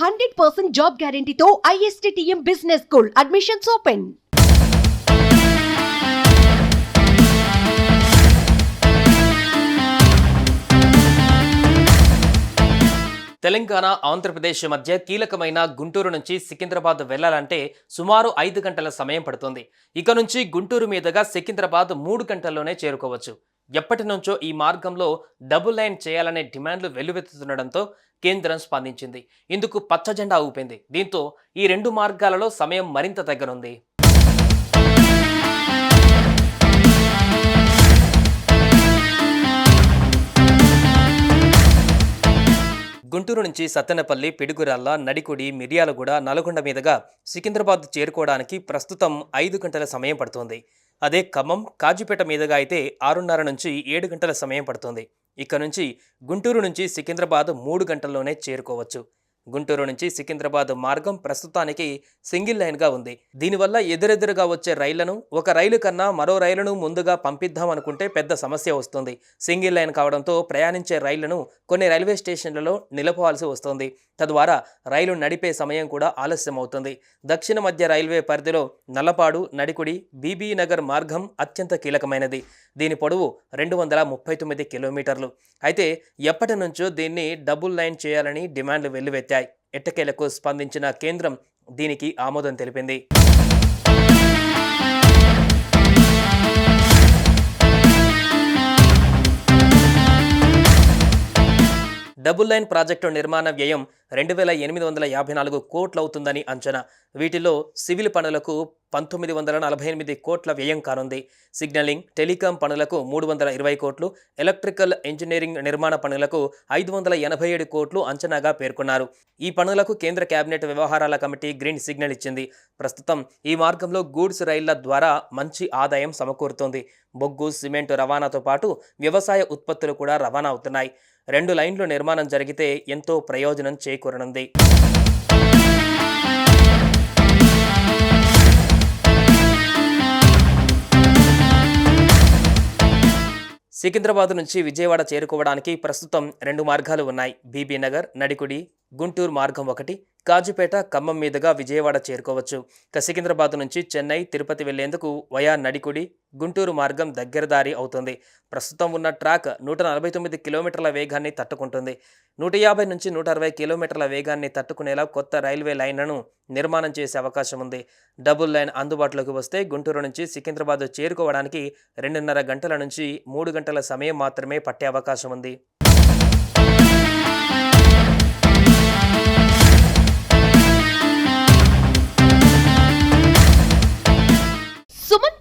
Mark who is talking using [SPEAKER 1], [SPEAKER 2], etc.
[SPEAKER 1] Hundred percent job గ్యారంటీతో ISTM business school admissions open.
[SPEAKER 2] Telangana Andhra Pradesh మధ్య కీలకమైన గుంటూరు నుంచి సికింద్రాబాద్ వెళ్ళాలంటే సుమారు ఐదు గంటల సమయం పడుతుంది. ఇక నుంచి గుంటూరు మీదుగా సికింద్రాబాద్ మూడు గంటల్లోనే చేరుకోవచ్చు. ఎప్పటి నుంచో ఈ మార్గంలో డబుల్ లైన్ చేయాలనే డిమాండ్లు వెల్లువెత్తుతుండడంతో కేంద్రం స్పందించింది. ఇందుకు పచ్చజెండా ఊపింది. దీంతో ఈ రెండు మార్గాలలో సమయం మరింత దగ్గరుంది గుంటూరు నుంచి సత్తెనపల్లి పిడుగురాళ్ళ నడికుడి మిర్యాలగూడ నల్గొండ మీదుగా సికింద్రాబాద్ చేరుకోవడానికి ప్రస్తుతం ఐదు గంటల సమయం పడుతోంది. అదే ఖమ్మం కాజీపేట మీదుగా అయితే ఆరున్నర నుంచి ఏడు గంటల సమయం పడుతుంది. ఇక నుంచి గుంటూరు నుంచి సికింద్రాబాద్ మూడు గంటల్లోనే చేరుకోవచ్చు. గుంటూరు నుంచి సికింద్రాబాద్ మార్గం ప్రస్తుతానికి సింగిల్ లైన్గా ఉంది. దీనివల్ల ఎదురెదురుగా వచ్చే రైళ్ళను ఒక రైలు కన్నా మరో రైలును ముందుగా పంపిద్దాం అనుకుంటే పెద్ద సమస్య వస్తుంది. సింగిల్ లైన్ కావడంతో ప్రయాణించే రైళ్ళను కొన్ని రైల్వే స్టేషన్లలో నిలపవలసి వస్తుంది. తద్వారా రైలు నడిపే సమయం కూడా ఆలస్యం అవుతుంది దక్షిణ మధ్య రైల్వే పరిధిలో నల్లపాడు నడికుడి బీబీ నగర్ మార్గం అత్యంత కీలకమైనది. దీని పొడవు రెండు వందల ముప్పై తొమ్మిది కిలోమీటర్లు. అయితే ఎప్పటి నుంచో దీన్ని డబుల్ లైన్ చేయాలని డిమాండ్లు వెల్లువెత్తాయి. ఎట్టకేలకు స్పందించిన కేంద్రం దీనికి ఆమోదం తెలిపింది. డబుల్ లైన్ ప్రాజెక్టు నిర్మాణ వ్యయం రెండు వేల ఎనిమిది వందల యాభై నాలుగు కోట్లు అవుతుందని అంచనా. వీటిలో సివిల్ పనులకు పంతొమ్మిది వందల నలభై ఎనిమిది కోట్ల వ్యయం కానుంది. సిగ్నలింగ్ టెలికాం పనులకు మూడు వందల ఇరవై కోట్లు ఎలక్ట్రికల్ ఇంజనీరింగ్ నిర్మాణ పనులకు ఐదు వందల ఎనభై ఏడు కోట్లు అంచనాగా పేర్కొన్నారు. ఈ పనులకు కేంద్ర కేబినెట్ వ్యవహారాల కమిటీ గ్రీన్ సిగ్నల్ ఇచ్చింది. ప్రస్తుతం ఈ మార్గంలో గూడ్స్ రైళ్ళ ద్వారా మంచి ఆదాయం సమకూరుతోంది. బొగ్గు సిమెంట్ రవాణాతో పాటు వ్యవసాయ ఉత్పత్తులు కూడా రవాణా అవుతున్నాయి. రెండు లైన్లు నిర్మాణం జరిగితే ఎంతో ప్రయోజనం చేకూరనుంది. సికింద్రాబాద్ నుంచి విజయవాడ చేరుకోవడానికి ప్రస్తుతం రెండు మార్గాలు ఉన్నాయి. బీబీ నగర్ నడికుడి గుంటూరు మార్గం ఒకటి కాజుపేట ఖమ్మం మీదుగా విజయవాడ చేరుకోవచ్చు. ఇక సికింద్రాబాద్ నుంచి చెన్నై తిరుపతి వెళ్ళేందుకు వయా నడికుడి గుంటూరు మార్గం దగ్గరదారి అవుతుంది. ప్రస్తుతం ఉన్న ట్రాక్ నూట నలభై తొమ్మిది కిలోమీటర్ల వేగాన్ని తట్టుకుంటుంది. నూట యాభై నుంచి నూట అరవై కిలోమీటర్ల వేగాన్ని తట్టుకునేలా కొత్త రైల్వే లైన్లను నిర్మాణం చేసే అవకాశం ఉంది. డబుల్ లైన్ అందుబాటులోకి వస్తే గుంటూరు నుంచి సికింద్రాబాద్ చేరుకోవడానికి రెండున్నర గంటల నుంచి మూడు గంటల సమయం మాత్రమే పట్టే అవకాశం ఉంది.